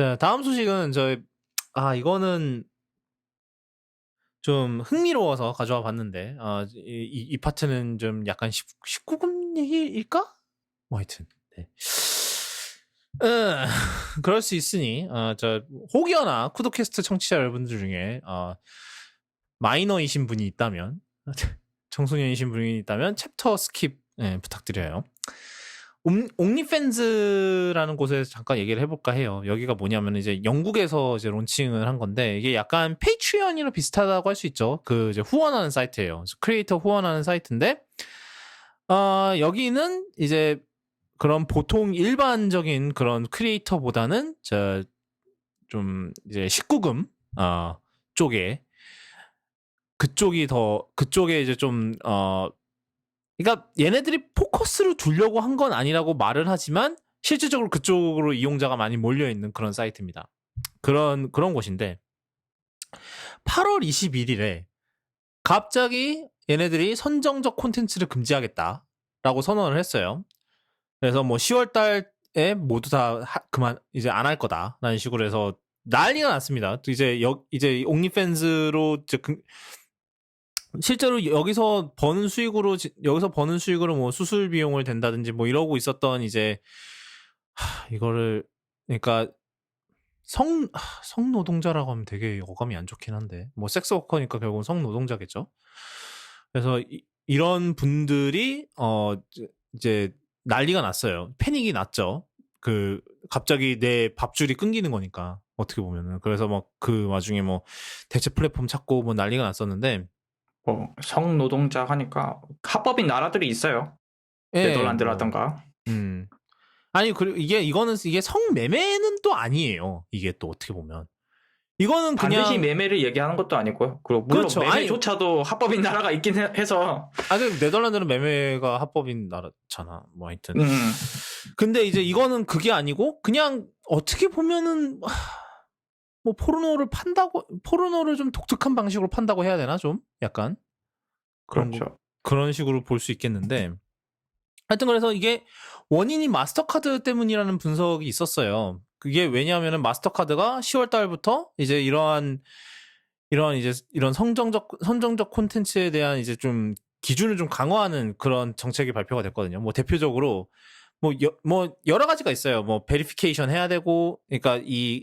자, 다음 소식은 저, 아, 이거는 좀 흥미로워서 가져와 봤는데, 아, 이, 이, 이 파트는 좀 약간 19, 19금 얘기일까? 뭐 하여튼, 네. 음, 그럴 수 있으니, 어, 저, 혹여나 쿠도캐스트 청취자 여러분들 중에, 어, 마이너이신 분이 있다면, 청소년이신 분이 있다면, 챕터 스킵, 예, 부탁드려요. 옴- 옴니팬즈라는 곳에서 잠깐 얘기를 해볼까 해요. 여기가 뭐냐면 이제 영국에서 이제 론칭을 한 건데 이게 약간 페이트리언이랑 비슷하다고 할 수 있죠. 그 이제 후원하는 사이트예요. 크리에이터 후원하는 사이트인데 어, 여기는 이제 그런 보통 일반적인 그런 크리에이터보다는 저 좀 이제 19금 어, 쪽에 그쪽이 더 그쪽에 이제 좀 어 그러니까 얘네들이 포커스를 두려고 한 건 아니라고 말은 하지만 실질적으로 그쪽으로 이용자가 많이 몰려 있는 그런 사이트입니다. 그런 그런 곳인데 8월 21일에 갑자기 얘네들이 선정적 콘텐츠를 금지하겠다라고 선언을 했어요. 그래서 뭐 10월 달에 모두 다 하- 그만 이제 안 할 거다라는 식으로 해서 난리가 났습니다. 또 이제 여, 이제 옥니팬스로 이제 금- 실제로 여기서 버는 수익으로 지- 여기서 버는 수익으로 뭐 수술 비용을 댄다든지 뭐 이러고 있었던 이제 하, 이거를 그러니까 성 하, 성노동자라고 하면 되게 어감이 안 좋긴 한데 뭐 섹스워커니까 결국은 성노동자겠죠. 그래서 이, 이런 분들이 어 이제 난리가 났어요. 패닉이 났죠. 그 갑자기 내 밥줄이 끊기는 거니까 어떻게 보면은 그래서 막 그 와중에 뭐 대체 플랫폼 찾고 뭐 난리가 났었는데 뭐 성노동자 하니까 합법인 나라들이 있어요. 예, 네덜란드라던가. 음. 아니 그리고 이게 이거는 이게 성매매는 또 아니에요. 이게 또 어떻게 보면 이거는 그냥 반드시 매매를 얘기하는 것도 아니고요. 그리고 물론 그렇죠. 아니- 매매조차도 합법인 나라가 있긴 해- 해서 아니 네덜란드는 매매가 합법인 나라잖아. 뭐 하여튼 음, 근데 이제 이거는 그게 아니고 그냥 어떻게 보면은 하, 뭐 포르노를 판다고 포르노를 좀 독특한 방식으로 판다고 해야 되나 좀 약간 그런 거- 그렇죠. 그런 식으로 볼 수 있겠는데 하여튼 그래서 이게 원인이 마스터카드 때문이라는 분석이 있었어요. 그게 왜냐하면은 마스터카드가 10월 달부터 이제 이러한 이러한 이제 이런 성정적 선정적 콘텐츠에 대한 이제 좀 기준을 좀 강화하는 그런 정책이 발표가 됐거든요. 뭐 대표적으로 뭐, 여, 뭐 여러 가지가 있어요. 뭐 베리피케이션 해야 되고 그러니까 이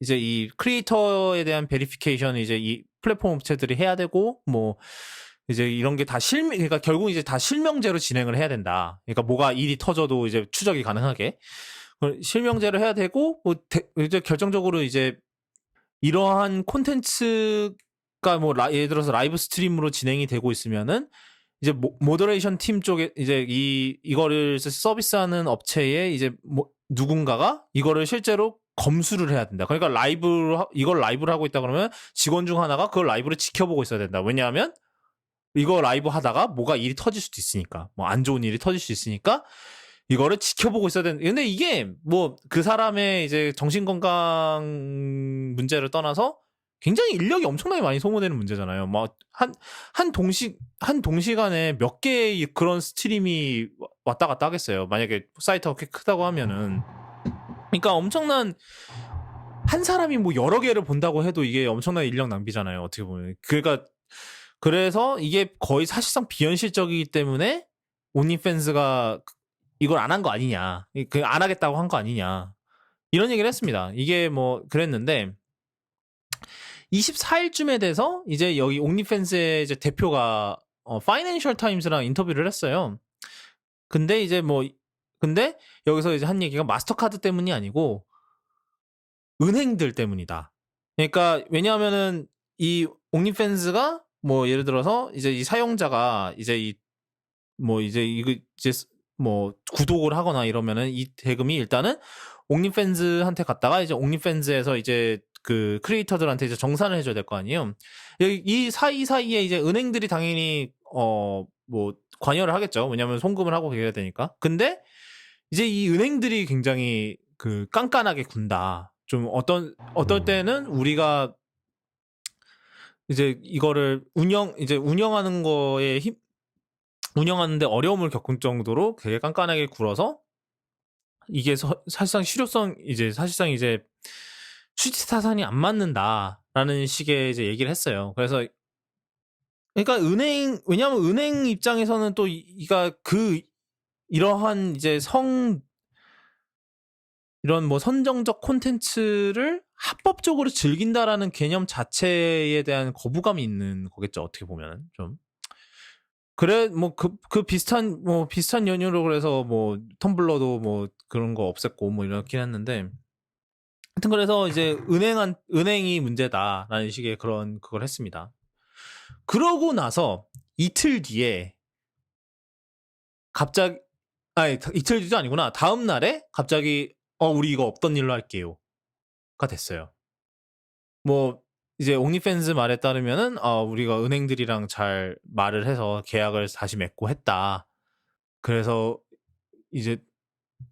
이제 이 크리에이터에 대한 베리피케이션 이제 이 플랫폼 업체들이 해야 되고 뭐 이제 이런 게 다 실명 그러니까 결국 이제 다 실명제로 진행을 해야 된다. 그러니까 뭐가 일이 터져도 이제 추적이 가능하게 실명제로 해야 되고 뭐 대- 이제 결정적으로 이제 이러한 콘텐츠가 뭐 라- 예를 들어서 라이브 스트림으로 진행이 되고 있으면은 이제 모, 모더레이션 팀 쪽에 이제 이 이거를 서비스하는 업체에 이제 뭐 누군가가 이거를 실제로 검수를 해야 된다. 그러니까 라이브로 하- 이걸 라이브를 하고 있다 그러면 직원 중 하나가 그걸 라이브를 지켜보고 있어야 된다. 왜냐하면 이거 라이브 하다가 뭐가 일이 터질 수도 있으니까 뭐 안 좋은 일이 터질 수 있으니까 이거를 지켜보고 있어야 되는 근데 이게 뭐 그 사람의 이제 정신 건강 문제를 떠나서 굉장히 인력이 엄청나게 많이 소모되는 문제잖아요. 뭐한한 동시 한 동시간에 몇 개의 그런 스트림이 왔다 갔다 하겠어요. 만약에 사이트가 꽤 크다고 하면은 그러니까 엄청난 한 사람이 뭐 여러 개를 본다고 해도 이게 엄청난 인력 낭비잖아요. 어떻게 보면 그러니까 그래서 이게 거의 사실상 비현실적이기 때문에 온리팬스가 이걸 안 한 거 아니냐, 그 안 하겠다고 한 거 아니냐 이런 얘기를 했습니다. 이게 뭐 그랬는데 24일쯤에 돼서 이제 여기 옥니팬스의 이제 대표가 어, 파이낸셜 타임스랑 인터뷰를 했어요. 근데 이제 뭐 근데 여기서 이제 한 얘기가 마스터카드 때문이 아니고 은행들 때문이다. 그러니까 왜냐하면은 이 옥니팬스가 뭐 예를 들어서 이제 이 사용자가 이제 이 뭐 이제 이거 이제 뭐 구독을 하거나 이러면은 이 대금이 일단은 옥니팬즈한테 갔다가 이제 옥니팬즈에서 이제 그 크리에이터들한테 이제 정산을 해줘야 될 거 아니에요. 이- 이 사이 사이에 이제 은행들이 당연히 어 뭐 관여를 하겠죠. 왜냐하면 송금을 하고 그래야 되니까. 근데 이제 이 은행들이 굉장히 그 깐깐하게 군다. 좀 어떤 어떨 때는 우리가 이제 이거를 운영 이제 운영하는 거에 힘 운영하는데 어려움을 겪을 정도로 되게 깐깐하게 굴어서 이게 서- 사실상 실효성 이제 사실상 이제 수지 타산이 안 맞는다라는 식의 이제 얘기를 했어요. 그래서 그러니까 은행 왜냐하면 은행 입장에서는 또 이- 이가 그 이러한 이제 성 이런 뭐 선정적 콘텐츠를 합법적으로 즐긴다라는 개념 자체에 대한 거부감이 있는 거겠죠 어떻게 보면 좀 그래 뭐그그 비슷한 뭐 비슷한 연유로 그래서 뭐 텀블러도 뭐 그런 거 없앴고 뭐 이렇긴 했는데 하여튼 그래서 이제 은행한 은행이 문제다라는 식의 그런 그걸 했습니다. 그러고 나서 이틀 뒤에 갑자기 아니 이틀 뒤도 아니구나 다음 날에 갑자기 어 우리 이거 없던 일로 할게요가 됐어요. 뭐 이제 옥니팬스 말에 따르면은 어 우리가 은행들이랑 잘 말을 해서 계약을 다시 맺고 했다. 그래서 이제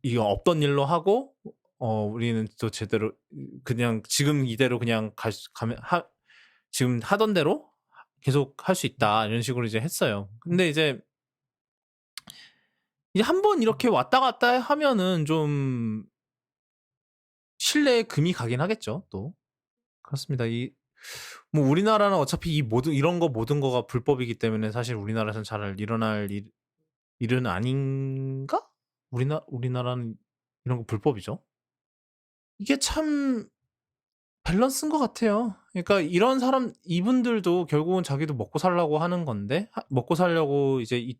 이거 없던 일로 하고 어 우리는 또 제대로 그냥 지금 이대로 그냥 갈 수- 가면 하 지금 하던 대로 계속 할 수 있다 이런 식으로 이제 했어요. 근데 이제 이제 한 번 이렇게 왔다 갔다 하면은 좀 신뢰에 금이 가긴 하겠죠. 또 그렇습니다. 이 뭐 우리나라는 어차피 이 모든 이런 거 모든 거가 불법이기 때문에 사실 우리나라에서는 잘 일어날 일, 일은 아닌가? 우리나 우리나라는 이런 거 불법이죠. 이게 참 밸런스인 것 같아요. 그러니까 이런 사람 이분들도 결국은 자기도 먹고 살려고 하는 건데 하- 먹고 살려고 이제 이,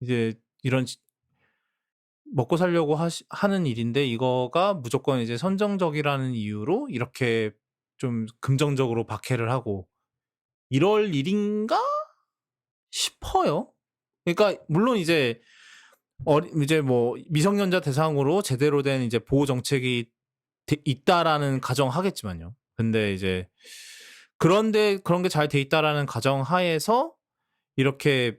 이제 이런 지- 먹고 살려고 하시, 하는 일인데 이거가 무조건 이제 선정적이라는 이유로 이렇게 좀 금정적으로 박해를 하고 이럴 일인가 싶어요. 그러니까 물론 이제 어리, 이제 뭐 미성년자 대상으로 제대로 된 이제 보호 정책이 돼- 있다라는 가정 하겠지만요. 근데 이제 그런데 그런 게 잘 돼 있다라는 가정 하에서 이렇게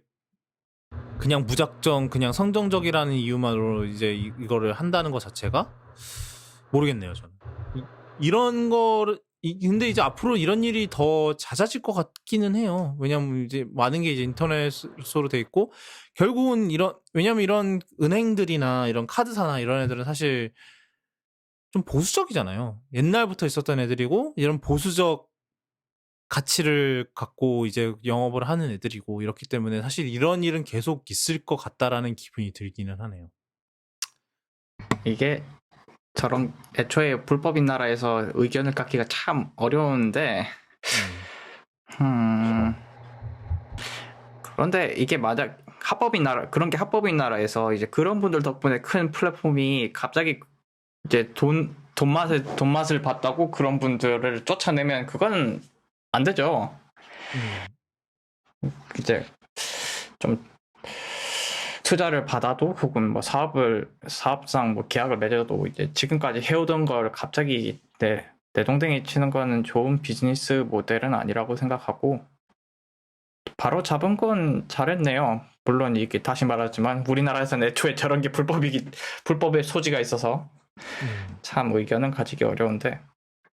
그냥 무작정 그냥 성정적이라는 이유만으로 이제 이, 이거를 한다는 것 자체가? 모르겠네요 저는. 이, 이런 거를 이, 근데 이제 앞으로 이런 일이 더 잦아질 것 같기는 해요. 왜냐면 이제 많은 게 이제 인터넷으로 돼 있고 결국은 이런 왜냐면 이런 은행들이나 이런 카드사나 이런 애들은 사실 좀 보수적이잖아요. 옛날부터 있었던 애들이고 이런 보수적 가치를 갖고 이제 영업을 하는 애들이고 이렇기 때문에 사실 이런 일은 계속 있을 것 같다라는 기분이 들기는 하네요. 이게 저런 애초에 불법인 나라에서 의견을 갖기가 참 어려운데 음, 그런데 이게 만약 합법인 나라 그런 게 합법인 나라에서 이제 그런 분들 덕분에 큰 플랫폼이 갑자기 이제 돈 돈맛을 돈맛을 봤다고 그런 분들을 쫓아내면 그건 안 되죠. 음. 이제 좀 투자를 받아도 혹은 뭐 사업을 사업상 뭐 계약을 맺어도 이제 지금까지 해오던 걸 갑자기 내 내동댕이 치는 거는 좋은 비즈니스 모델은 아니라고 생각하고 바로 잡은 건 잘했네요. 물론 이게 다시 말하지만 우리나라에서는 애초에 저런 게 불법이기 불법의 소지가 있어서 음. 참 의견은 가지기 어려운데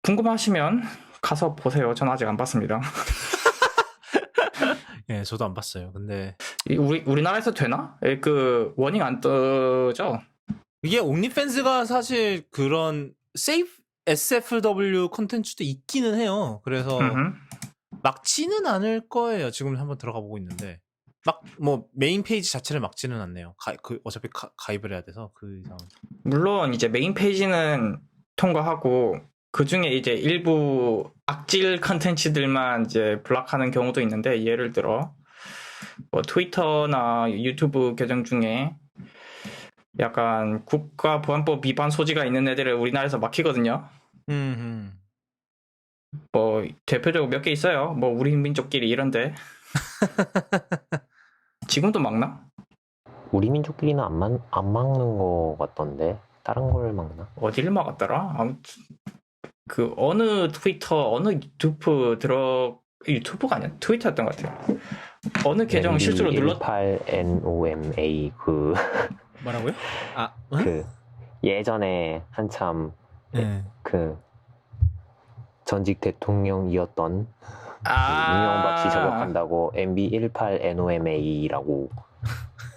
궁금하시면 가서 보세요. 전 아직 안 봤습니다. 예, 저도 안 봤어요. 근데 이 우리 우리나라에서 되나? 에, 그 워닝 안 뜨죠? 이게 옥니팬스가 사실 그런 세이프 SFW 콘텐츠도 있기는 해요. 그래서 음흠. 막지는 않을 거예요. 지금 한번 들어가 보고 있는데 막 뭐 메인 페이지 자체를 막지는 않네요. 가, 그 어차피 가, 가입을 해야 돼서 그 이상. 물론 이제 메인 페이지는 통과하고 그 중에 이제 일부 악질 컨텐츠들만 이제 블락하는 경우도 있는데 예를 들어 뭐 트위터나 유튜브 계정 중에 약간 국가보안법 위반 소지가 있는 애들을 우리나라에서 막히거든요. 음. 뭐 대표적으로 몇 개 있어요. 뭐 우리 민족끼리 이런데 지금도 막나? 우리 민족끼리는 안, 만, 안 막는 거 같던데 다른 걸 막나? 어디를 막았더라? 아무튼 그 어느 트위터 어느 유튜브 들어 유튜브가 아니야 트위터였던 것 같아요. 어느 계정 실수로 눌렀 18NOMA 그, 뭐라고요? 아, 응? 그 예전에 한참 네. 그 전직 대통령이었던 아그 이명박 씨 저격한다고 MB18NOMA라고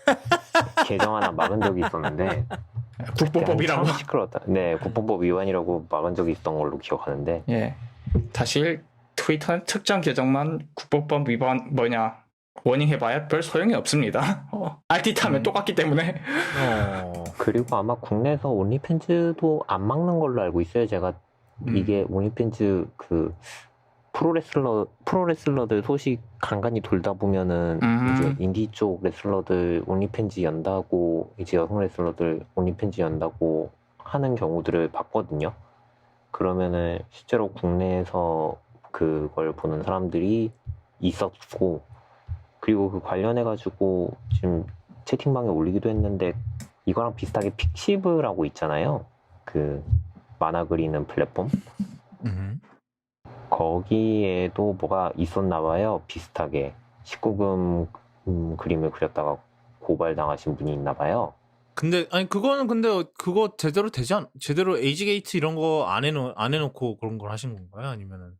계정 하나 막은 적이 있었는데 국보법이라고. 참 시끄러웠다. 네, 국보법 위반이라고 막은 적이 있었던 걸로 기억하는데 예. 사실 트위터는 특정 계정만 국보법 위반 뭐냐 워닝 해봐야 별 소용이 없습니다. 어, RT 타면 음. 똑같기 때문에. 어. 그리고 아마 국내에서 온리팬즈도 안 막는 걸로 알고 있어요. 제가 음. 이게 온리팬즈 그 프로레슬러 프로레슬러들 소식 간간히 돌다 보면은 음. 이제 인디 쪽 레슬러들 온리팬즈 연다고 이제 여성 레슬러들 온리팬즈 연다고 하는 경우들을 봤거든요. 그러면은 실제로 국내에서 그걸 보는 사람들이 있었고 그리고 그 관련해 가지고 지금 채팅방에 올리기도 했는데 이거랑 비슷하게 픽시브라고 있잖아요. 그 만화 그리는 플랫폼. 음. 거기에도 뭐가 있었나 봐요. 비슷하게 19금 음, 그림을 그렸다가 고발당하신 분이 있나 봐요. 근데 아니 그거는 근데 그거 제대로 되지 않 제대로 에이지 게이트 이런 거 안 해놓 안 해놓고 그런 걸 하신 건가요? 아니면은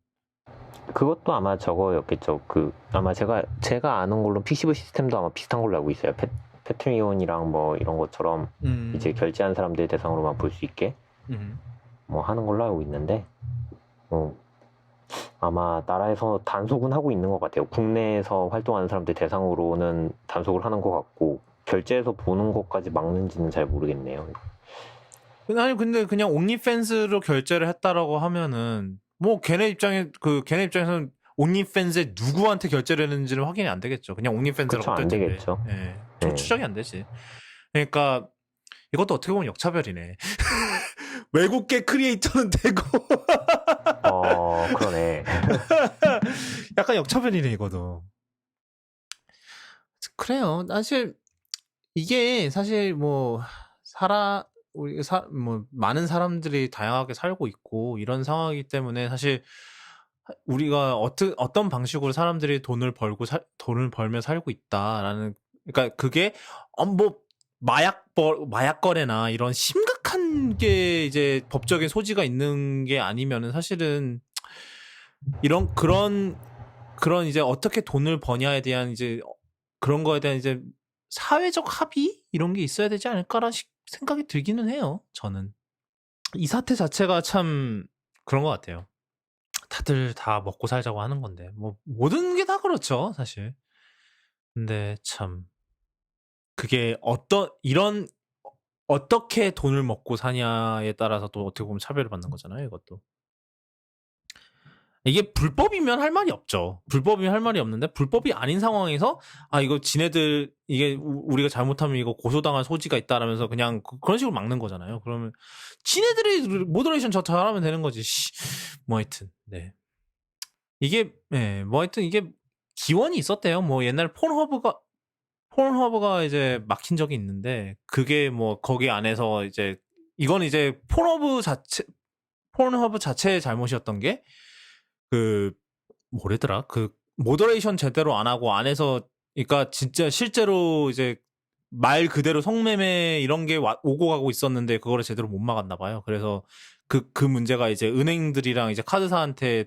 그것도 아마 저거였겠죠. 그 아마 제가 제가 아는 걸로 픽시브 시스템도 아마 비슷한 걸로 알고 있어요. 페, 페트리온이랑 뭐 이런 것처럼 음. 이제 결제한 사람들 대상으로만 볼 수 있게 음. 뭐 하는 걸로 알고 있는데 어, 아마 나라에서 단속은 하고 있는 것 같아요. 국내에서 활동하는 사람들 대상으로는 단속을 하는 것 같고 결제해서 보는 것까지 막는지는 잘 모르겠네요. 아니 근데 그냥 온리팬스로 결제를 했다라고 하면은 뭐 걔네 입장에 그 걔네 입장에서는 온리팬스에 누구한테 결제를 했는지는 확인이 안 되겠죠. 그냥 온리팬스라고 그쵸, 안. 되겠죠. 예. 좀 네. 추적이 안 되지. 그러니까 이것도 어떻게 보면 역차별이네. 외국계 크리에이터는 되고 어 그러네. 약간 역차별이네 이거도. 그래요. 사실 이게 사실 뭐 살아 우리 사 뭐 많은 사람들이 다양하게 살고 있고 이런 상황이기 때문에 사실 우리가 어떤 어떤 방식으로 사람들이 돈을 벌고 살, 돈을 벌며 살고 있다라는 그러니까 그게 어, 뭐 마약 버, 마약 거래나 이런 심각한 게 이제 법적인 소지가 있는 게 아니면은 사실은 이런 그런 그런 이제 어떻게 돈을 버냐에 대한 이제 그런 거에 대한 이제 사회적 합의 이런 게 있어야 되지 않을까라는 시- 생각이 들기는 해요. 저는 이 사태 자체가 참 그런 것 같아요. 다들 다 먹고 살자고 하는 건데 뭐 모든 게 다 그렇죠 사실. 근데 참 그게 어떤 이런 어떻게 돈을 먹고 사냐에 따라서 또 어떻게 보면 차별을 받는 거잖아요. 이것도. 이게 불법이면 할 말이 없죠. 불법이면 할 말이 없는데 불법이 아닌 상황에서 아 이거 지네들 이게 우- 우리가 잘못하면 이거 고소당할 소지가 있다라면서 그냥 그- 그런 식으로 막는 거잖아요. 그러면 지네들이 모더레이션 저 잘하면 되는 거지. 씨. 뭐 하여튼 네 이게 예, 뭐 하여튼 이게 기원이 있었대요. 뭐 옛날 폰허브가 폰허브가 이제 막힌 적이 있는데 그게 뭐 거기 안에서 이제 이건 이제 폰허브 자체 폰허브 자체의 잘못이었던 게 그 뭐래더라 그 모더레이션 제대로 안 하고 안에서 그러니까 진짜 실제로 이제 말 그대로 성매매 이런 게 와- 오고 가고 있었는데 그거를 제대로 못 막았나 봐요. 그래서 그그 문제가 이제 은행들이랑 이제 카드사한테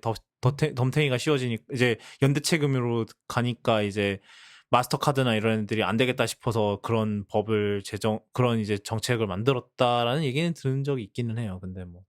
덤탱이가 씌워지니까 이제 연대 책임으로 가니까 이제 마스터카드나 이런 애들이 안 되겠다 싶어서 그런 법을 제정 그런 이제 정책을 만들었다라는 얘기는 들은 적이 있기는 해요. 근데 뭐